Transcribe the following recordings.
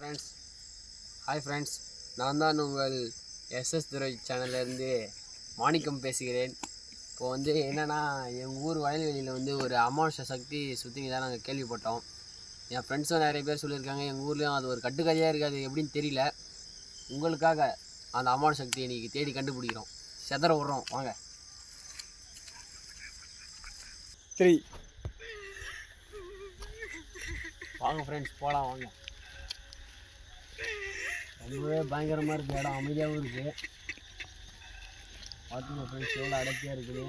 Friends hi friends நான் தான் உங்கள் எஸ்எஸ் துரை சேனல்லேருந்து மாணிக்கம் பேசுகிறேன். இப்போ வந்து என்னென்னா எங்கள் ஊர் வயல்வெளியில் வந்து ஒரு அமானுஷ சக்தி தான் நாங்கள் கேள்விப்பட்டோம். என் ஃப்ரெண்ட்ஸும் நிறைய பேர் சொல்லியிருக்காங்க எங்கள் ஊர்லேயும் அது ஒரு கட்டுக்கதையாக இருக்குது எப்படின்னு தெரியல. உங்களுக்காக அந்த அமானுஷ சக்தியை இன்றைக்கி தேடி கண்டுபிடிக்கிறோம். செதற விட்றோம் வாங்க. த்ரீ வாங்க ஃப்ரெண்ட்ஸ் போகலாம் வாங்க. ரொம்பவே பயங்கரமாக இருக்குது இடம் அமைதியாகவும் இருக்குது பார்த்துங்க ஃப்ரெண்ட்ஸ் எவ்வளோ அடர்த்தியாக இருக்குது.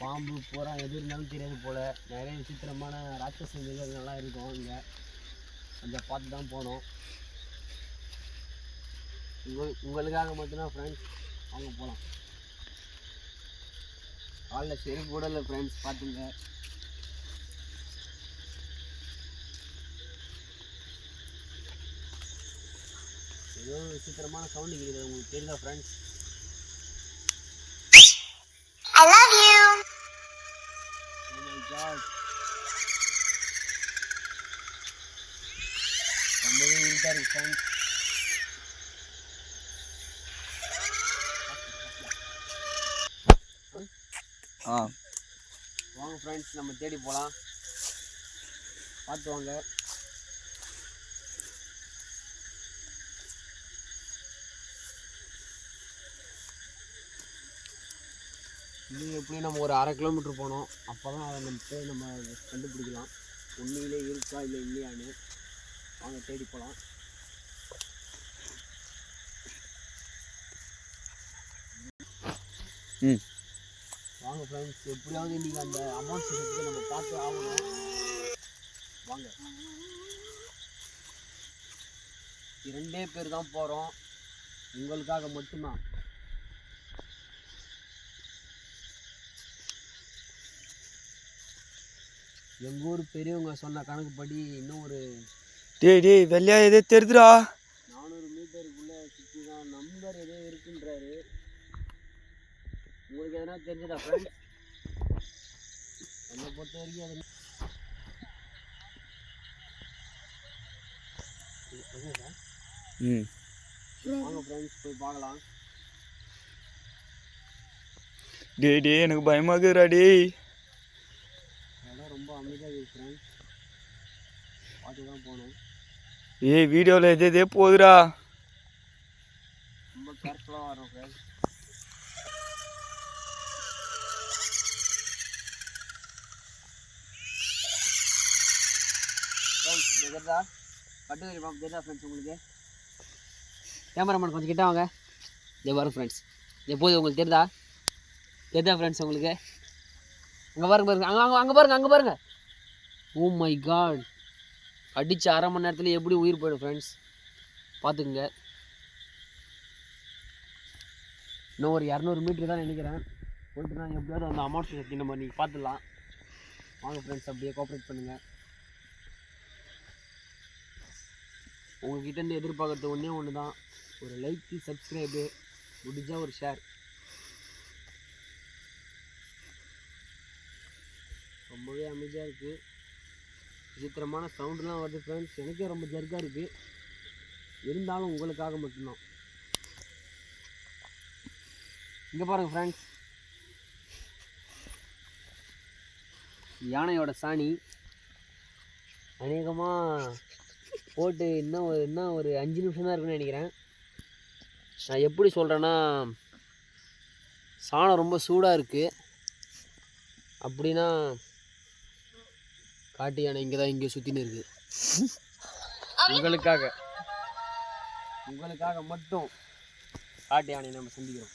பாம்பு பூரா எது இருந்தாலும் தெரியாது போல். நிறைய விசித்திரமான ராட்சச மிருகங்கள்லாம் இருக்கும் இங்கே. கொஞ்சம் பார்த்து தான் போகணும் உங்கள் உங்களுக்காக மட்டும்தான் ஃப்ரெண்ட்ஸ் வாங்க போகலாம் காலைல செருப்பு கூட இல்லை ஃப்ரெண்ட்ஸ் பார்த்துங்க ஏதோ ஒரு விசித்திரமான சவுண்டு கேட்குது உங்களுக்கு தெரியுதா friends I love you. Oh my god. ரொம்பவே இருட்டா இருக்கு ஃப்ரெண்ட்ஸ் ஆ. வாங்க ஃப்ரெண்ட்ஸ் நம்ம தேடி போகலாம் பார்த்து வாங்க. இன்னும் எப்படியும் நம்ம ஒரு அரை கிலோமீட்டர் போனோம். அப்போ தான் அதை நம்ம போய் நம்ம கண்டுபிடிக்கலாம். உண்மையிலே இருக்கா இல்லை இல்லையான்னு வாங்க தேடி போகலாம் ம். வாங்க ஃப்ரெண்ட்ஸ் எப்படியாவது இன்றைக்கி அந்த அமௌண்ட் சேர்த்து நம்ம பார்த்து ஆகணும். வாங்க. இரண்டே பேர் தான் போகிறோம் உங்களுக்காக மட்டும்தான். எங்கள் ஊர் பெரியவங்க சொன்ன கணக்குப்படி இன்னும் ஒரு டேய் டேய் வெள்ளையா எதே தெரியுதுடா நானூறு மீட்டருக்குள்ளே சுற்றி தான் நம்பர் ஏதோ இருக்குன்றாரு. உங்களுக்கு எதனா தெரிஞ்சதா ஃப்ரெண்ட் என்னை பொறுத்த வரைக்கும் அது? ம். வாங்க ஃப்ரெண்ட்ஸ் போய் பார்க்கலாம். டேய் டேய் எனக்கு பயமாக்குதுடா டேய் இடம் ரொம்ப அமைதியாக இருக்குது ஃப்ரெண்ட்ஸ் பார்த்து தான் போகணும் ஏய் வீடியோவில் எது எதே போகுதுடா? ரொம்ப கேர்ஃபுல்லாக வரோம் ஃப்ரெண்ட்ஸ் தெரியுதா கட்டுக்கறி பாம்பு தெரியுதா ஃப்ரெண்ட்ஸ் உங்களுக்கு? கேமராமேன் கொஞ்சம் கிட்ட வாங்க. இதே வரும் ஃப்ரெண்ட்ஸ் எப்போது உங்களுக்கு தெரியுதா? தெரியுதா ஃப்ரெண்ட்ஸ் உங்களுக்கு? அங்கே பாருங்க பாருங்க. அங்கே அங்கே அங்கே பாருங்க அங்கே பாருங்க. ஓ மை காட் அடித்த அரை மணி நேரத்தில் எப்படி உயிர் போயிடும் ஃப்ரெண்ட்ஸ் பார்த்துக்குங்க இன்னும் ஒரு இரநூறு மீட்டர் தான் நினைக்கிறேன். போயிட்டு நான் எப்படியாவது அந்த அமௌண்ட் சக்தி நம்ம நீங்கள் பார்த்துடலாம் வாங்க ஃப்ரெண்ட்ஸ் அப்படியே கோஆப்ரேட் பண்ணுங்கள் உங்ககிட்டேருந்து எதிர்பார்க்குறது ஒன்றே ஒன்று தான் ஒரு லைக்கு சப்ஸ்கிரைபு முடிஞ்சால் ஒரு ஷேர் ரொம்பவே அமைதியாக இருக்குது விசித்திரமான சவுண்டுலாம் வருது ஃப்ரெண்ட்ஸ் எனக்கே ரொம்ப ஜர்க்காக இருக்குது இருந்தாலும் உங்களுக்காக மட்டும்தான். இங்கே பாருங்கள் ஃப்ரெண்ட்ஸ் யானையோட சாணி. அநேகமாக போட்டு இன்னும் ஒரு இன்னும் ஒரு அஞ்சு நிமிஷம் தான் இருக்குன்னு நினைக்கிறேன். நான் எப்படி சொல்கிறேன்னா சாணம் ரொம்ப சூடாக இருக்குது அப்படின்னா காட்டு யானை இங்கே தான் இங்கே சுற்றின்னு இருக்குது உங்களுக்காக. உங்களுக்காக மட்டும் காட்டு யானை நம்ம சந்திக்கிறோம்.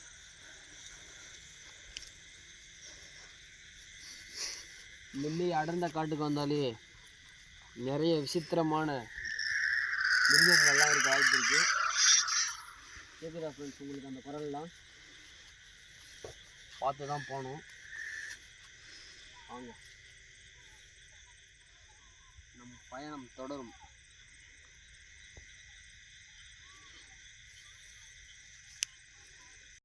நெல்லி அடர்ந்த காட்டுக்கு வந்தாலே நிறைய விசித்திரமான மிருகங்கள்லாம் இருக்க வாய்ப்பு இருக்கு. கேட்குதா ஃப்ரெண்ட்ஸ் உங்களுக்கு அந்த குரல்லாம்? பார்த்து தான் போகணும். வாங்க. பயணம் தொடரும்.